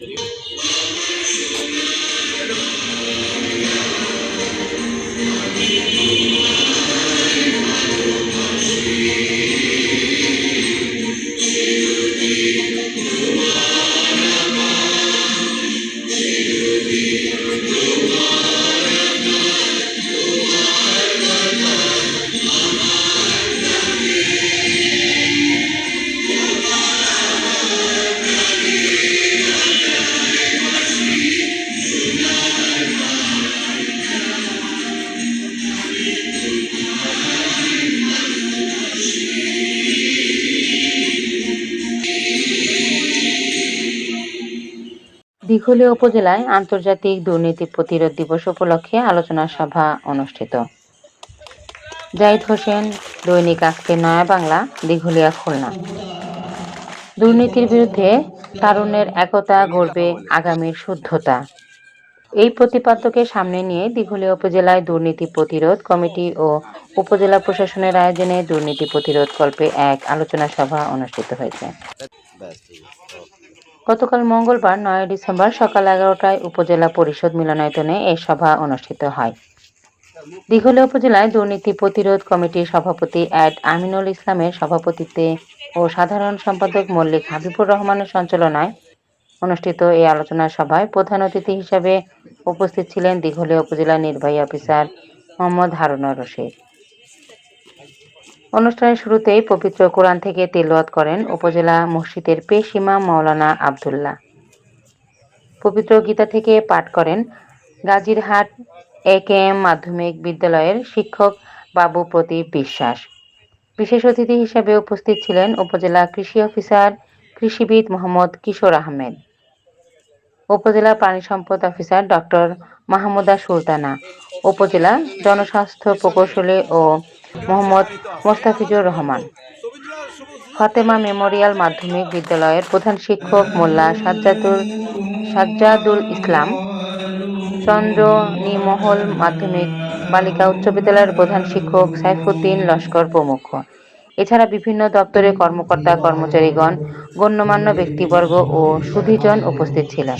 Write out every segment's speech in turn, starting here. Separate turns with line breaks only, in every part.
Thank. Dighalia উপজেলায় আন্তর্জাতিক দুর্নীতি প্রতিরোধ দিবস উপলক্ষে আলোচনা সভা অনুষ্ঠিত। জাহিদ হোসেন, দৈনিক আজকে নয়া বাংলা, দিঘলিয়া, খুলনা। দুর্নীতির বিরুদ্ধে তারুণ্যের একতা গড়বে আগামীর শুদ্ধতা। এই প্রতিপাদ্যকে সামনে নিয়ে দিঘলিয়া উপজেলায় দুর্নীতি প্রতিরোধ কমিটি ও উপজেলা প্রশাসনের আয়োজনে দুর্নীতি প্রতিরোধ কল্পে এক আলোচনা সভা অনুষ্ঠিত হয়েছে। গতকাল মঙ্গলবার নয় ডিসেম্বর সকাল এগারোটায় উপজেলা পরিষদ মিলনায়তনে এই সভা অনুষ্ঠিত হয়। দিঘলে উপজেলায় দুর্নীতি প্রতিরোধ কমিটির সভাপতি অ্যাড আমিনুল ইসলামের সভাপতিত্বে ও সাধারণ সম্পাদক মল্লিক হাবিবুর রহমানের সঞ্চালনায় অনুষ্ঠিত এই আলোচনা সভায় প্রধান অতিথি হিসেবে উপস্থিত ছিলেন দিঘলে উপজেলা নির্বাহী অফিসার মোহাম্মদ হারুনুর রশিদ। অনুষ্ঠানের শুরুতেই পবিত্র কোরআন থেকে তেলাওয়াত করেন উপজেলা মসজিদের পেশ ইমাম মাওলানা আবদুল্লাহ। পবিত্র গীতা থেকে পাঠ করেন গাজীরহাট এ কে এম মাধ্যমিক বিদ্যালয়ের শিক্ষক বাবু প্রদীপ বিশ্বাস। বিশেষ অতিথি হিসেবে উপস্থিত ছিলেন উপজেলা কৃষি অফিসার কৃষিবিদ মোহাম্মদ কিশোর আহমেদ। উপজেলা প্রাণী সম্পদ অফিসার ডক্টর মাহমুদা সুলতানা। উপজেলা জনস্বাস্থ্য প্রকৌশলী ও মোহাম্মদ মোস্তাফিজুর রহমান। ফাতেমা মেমোরিয়াল মাধ্যমিক বিদ্যালয়ের প্রধান শিক্ষক মোল্লা সাজ্জাদুল সাজ্জাদুল ইসলাম চন্দ্র নিমহল মাধ্যমিক বালিকা উচ্চ বিদ্যালয়ের প্রধান শিক্ষক সাইফুদ্দিন লস্কর প্রমুখ। এছাড়া বিভিন্ন দপ্তরের কর্মকর্তা, কর্মচারীগণ, গণ্যমান্য ব্যক্তিবর্গ ও সুধীজন উপস্থিত ছিলেন।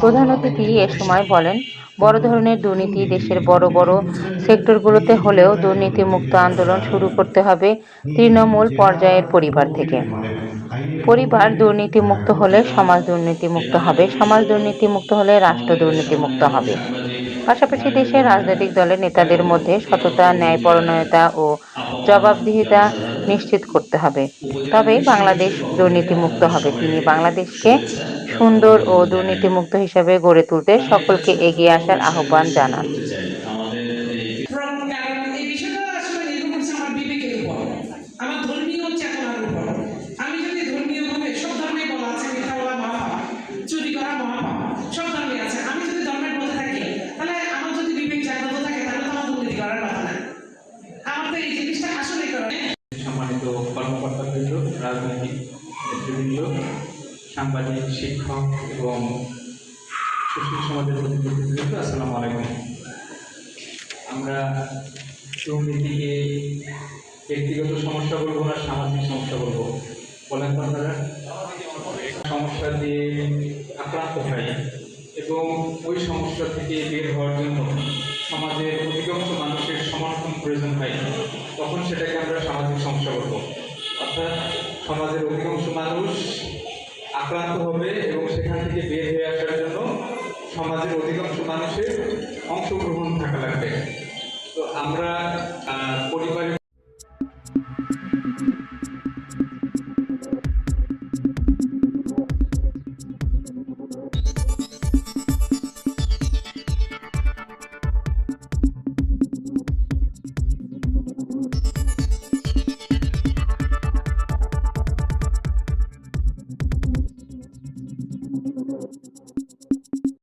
প্রধান অতিথি এ সময় বলেন, বড় ধরনের দুর্নীতি দেশের বড় বড় সেক্টরগুলোতে হলেও দুর্নীতিমুক্ত আন্দোলন শুরু করতে হবে তৃণমূল পর্যায়ের পরিবার থেকে। পরিবার দুর্নীতিমুক্ত হলে সমাজ দুর্নীতিমুক্ত হবে, সমাজ দুর্নীতিমুক্ত হলে রাষ্ট্র দুর্নীতিমুক্ত হবে। পাশাপাশি দেশের রাজনৈতিক দলের নেতাদের মধ্যে সততা ন্যায়পরণতা ও জবাবদিহিতা নিশ্চিত করতে হবে। তবেই বাংলাদেশ দুর্নীতিমুক্ত হবে। তিনি বাংলাদেশকে সুন্দর ও দুর্নীতিমুক্ত হিসাবে গড়ে তুলতে সকলকে এগিয়ে আসার আহ্বান জানান।
আমি যদি ধর্মীয় ভাবে সব ধর্মে বলা আছে মিথ্যা বলা চুরি করা সব ধর্মে আছে আমি যদি ধর্মের মধ্যে থাকি তাহলে আমার যদি বিবেক জাগ্রত থাকে তাহলে তো আমার দুর্নীতি করার কথা না আমার তো এই জিনিসটা আসলে কারণে
সম্মানিত কর্মকর্তাবৃন্দ রাজনৈতিক নেতৃবৃন্দ সাংবাদিক, শিক্ষক এবং সুশীল সমাজের প্রতিনিধিবৃন্দ আসসালামু আলাইকুম। আমরা দুর্নীতিকে ব্যক্তিগত সমস্যা বলব না, সামাজিক সমস্যা বলব। বলেন তো আপনারা। সমস্যা দিয়ে আক্রান্ত হয় এবং ওই সমস্যা থেকে বের হওয়ার জন্য সমাজের অধিকাংশ মানুষের সমর্থন প্রয়োজন হয়, তখন সেটাকে আমরা সামাজিক সমস্যা বলব। সমাজের অধিকাংশ মানুষ আক্রান্ত হবে এবং সেখান থেকে বের হয়ে আসার জন্য সমাজের অধিকাংশ মানুষের অংশগ্রহণ থাকা লাগবে তো আমরা পরিবারের Thank you.